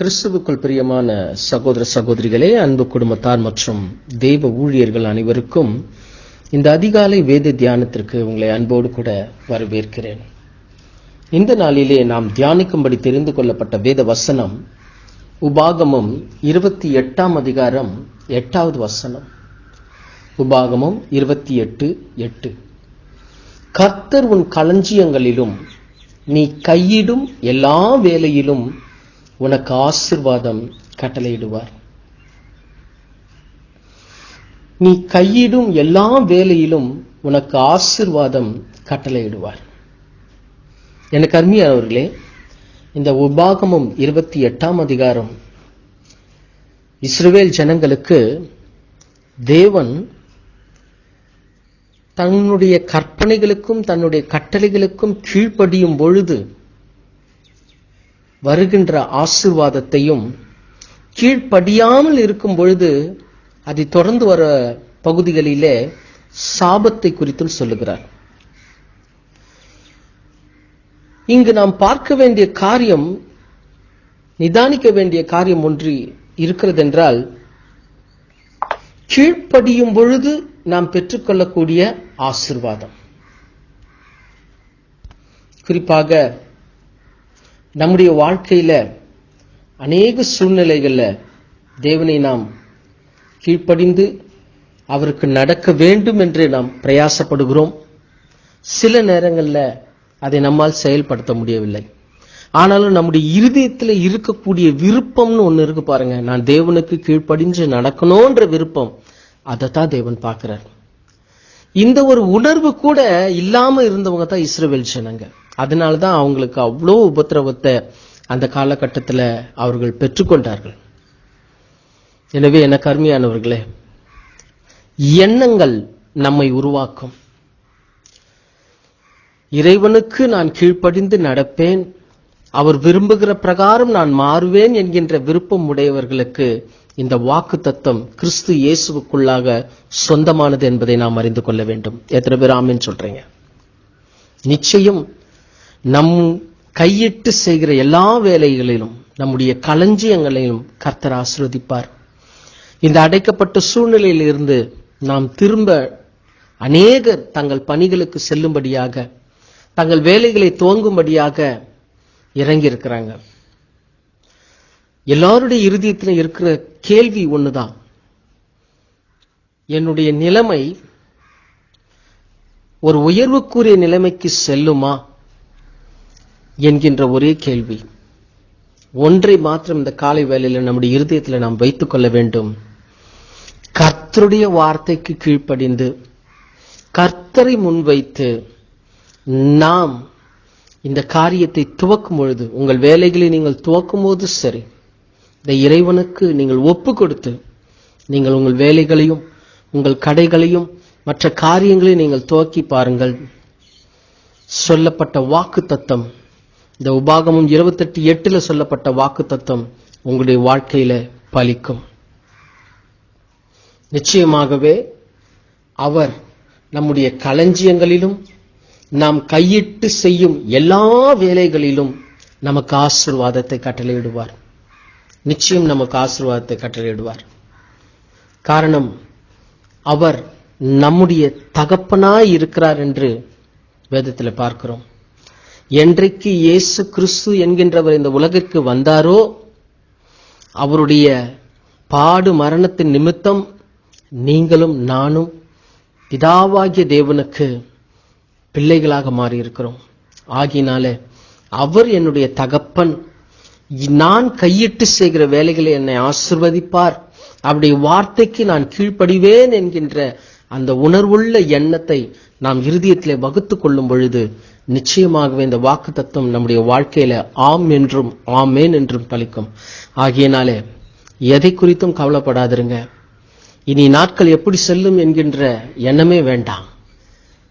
கிறிஸ்துவுக்குள் பிரியமான சகோதர சகோதரிகளே அன்பு குடும்பத்தார் மற்றும் தெய்வ ஊழியர்கள் அனைவருக்கும் இந்த அதிகாலை வேத தியானத்திற்கு உங்களை அன்போடு கூட வரவேற்கிறேன். இந்த நாளிலே நாம் தியானிக்கும்படி தெரிந்து கொள்ளப்பட்ட வேத வசனம் உபாகமம் இருபத்தி எட்டாம் அதிகாரம் எட்டாவது வசனம். உபாகமம் இருபத்தி எட்டு எட்டு. கர்த்தர் உன் களஞ்சியங்களிலும் நீ கையிடும் எல்லா வேலையிலும் உனக்கு ஆசிர்வாதம் கட்டளையிடுவார். நீ கையிடும் எல்லா வேலையிலும் உனக்கு ஆசிர்வாதம் கட்டளையிடுவார். எனக்கு அருமையானவர்களே இந்த உபாகமும் இருபத்தி எட்டாம் அதிகாரம். இஸ்ரேல் ஜனங்களுக்கு தேவன் தன்னுடைய கற்பனைகளுக்கும் தன்னுடைய கட்டளைகளுக்கும் கீழ்ப்படியும் பொழுது வருகின்ற ஆசிர்வாதத்தையும் கீழ்ப்படியாமல் இருக்கும் பொழுது அதை தொடர்ந்து வர பகுதிகளிலே சாபத்தை குறித்தும் சொல்லுகிறார். இங்கு நாம் பார்க்க வேண்டிய காரியம் நிதானிக்க வேண்டிய காரியம் ஒன்று இருக்கிறதென்றால் கீழ்ப்படியும் பொழுது நாம் பெற்றுக்கொள்ளக்கூடிய ஆசிர்வாதம். குறிப்பாக நம்முடைய வாழ்க்கையில அநேக சூழ்நிலைகள்ல தேவனை நாம் கீழ்ப்படிந்து அவருக்கு நடக்க வேண்டும் என்று நாம் பிரயாசப்படுகிறோம். சில நேரங்களில் அதை நம்மால் செயல்படுத்த முடியவில்லை. ஆனாலும் நம்முடைய இருதயத்தில் இருக்கக்கூடிய விருப்பம்னு ஒன்று இருக்கு பாருங்க. நான் தேவனுக்கு கீழ்ப்படிஞ்சு நடக்கணும்ன்ற விருப்பம் அதைத்தான் தேவன் பார்க்கிறார். இந்த ஒரு உணர்வு கூட இல்லாம இருந்தவங்க தான் இஸ்ரவேல் ஜனங்கள். அதனால தான் அவங்களுக்கு அவ்வளோ உபத்திரவத்தை அந்த காலகட்டத்தில் அவர்கள் பெற்றுக்கொண்டார்கள். எனவே எனக்கு அருமையானவர்களே எண்ணங்கள் நம்மை உருவாக்கும். இறைவனுக்கு நான் கீழ்ப்படிந்து நடப்பேன் அவர் விரும்புகிற பிரகாரம் நான் மாறுவேன் என்கின்ற விருப்பம் உடையவர்களுக்கு இந்த வாக்கு தத்தம் கிறிஸ்து இயேசுவுக்குள்ளாக சொந்தமானது என்பதை நாம் அறிந்து கொள்ள வேண்டும். எத்தனை பேர் ஆமின்னு சொல்றீங்க? நிச்சயம் நம் கையிட்டு செய்கிற எல்லா வேலைகளிலும் நம்முடைய களஞ்சியங்களிலும் கர்த்தர் ஆசிர்வதிப்பார். இந்த அடைக்கப்பட்ட சூழ்நிலையில் இருந்து நாம் திரும்ப அநேகர் தங்கள் பணிகளுக்கு செல்லும்படியாக தங்கள் வேலைகளை துவங்கும்படியாக இறங்கியிருக்கிறாங்க. எல்லாருடைய இருதயத்தில் இருக்கிற கேள்வி ஒண்ணுதான். என்னுடைய நிலைமை ஒரு உயர்வுக்குரிய நிலைமைக்கு செல்லுமா? என்கின்ற ஒரே கேள்வி. ஒன்றை மாத்திரம் இந்த காலை வேலையில் நம்முடைய இருதயத்தில் நாம் வைத்துக் கொள்ள வேண்டும். கர்த்தருடைய வார்த்தைக்கு கீழ்ப்படிந்து கர்த்தரை முன்வைத்து நாம் இந்த காரியத்தை துவக்கும் பொழுது உங்கள் வேலைகளை நீங்கள் துவக்கும் போது சரி இந்த இறைவனுக்கு நீங்கள் ஒப்பு கொடுத்து நீங்கள் உங்கள் வேலைகளையும் உங்கள் கடைகளையும் மற்ற காரியங்களையும் நீங்கள் துவக்கி பாருங்கள். சொல்லப்பட்ட வாக்கு தத்தம் இந்த உபாகமும் இருபத்தெட்டு எட்டுல சொல்லப்பட்ட வாக்கு தத்துவம் உங்களுடைய வாழ்க்கையில பலிக்கும். நிச்சயமாகவே அவர் நம்முடைய களஞ்சியங்களிலும் நாம் கையிட்டு செய்யும் எல்லா வேலைகளிலும் நமக்கு ஆசிர்வாதத்தை கட்டளையிடுவார். நிச்சயம் நமக்கு ஆசிர்வாதத்தை கட்டளையிடுவார். காரணம் அவர் நம்முடைய தகப்பனாய் இருக்கிறார் என்று வேதத்தில் பார்க்கிறோம். என்றைக்கு இயேசு கிறிஸ்து என்கின்றவர் இந்த உலகிற்கு வந்தாரோ அவருடைய பாடு மரணத்தின் நிமித்தம் நீங்களும் நானும் பிதாவாகிய தேவனுக்கு பிள்ளைகளாக மாறியிருக்கிறோம். ஆகினாலே அவர் என்னுடைய தகப்பன். நான் கையிட்டு செய்கிற வேலைகளை என்னை ஆசிர்வதிப்பார். அவருடைய வார்த்தைக்கு நான் கீழ்ப்படிவேன் என்கின்ற அந்த உணர்வுள்ள எண்ணத்தை நாம் இருதயத்திலே வகுத்து கொள்ளும் பொழுது நிச்சயமாகவே இந்த வாக்கு தத்துவம் நம்முடைய வாழ்க்கையில ஆம் என்றும் ஆமேன் என்றும் பலிக்கும். ஆகியனாலே எதை குறித்தும் கவலைப்படாதிருங்க. இனி நாட்கள் எப்படி செல்லும் என்கின்ற எண்ணமே வேண்டாம்.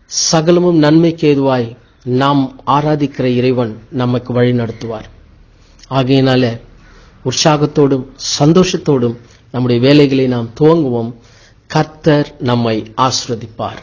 சகலமும் நன்மைக்கு ஏதுவாய் நாம் ஆராதிக்கிற இறைவன் நமக்கு வழி நடத்துவார். ஆகையினால உற்சாகத்தோடும் சந்தோஷத்தோடும் நம்முடைய வேலைகளை நாம் துவங்குவோம். கர்த்தர் நம்மை ஆஸ்வதிப்பார்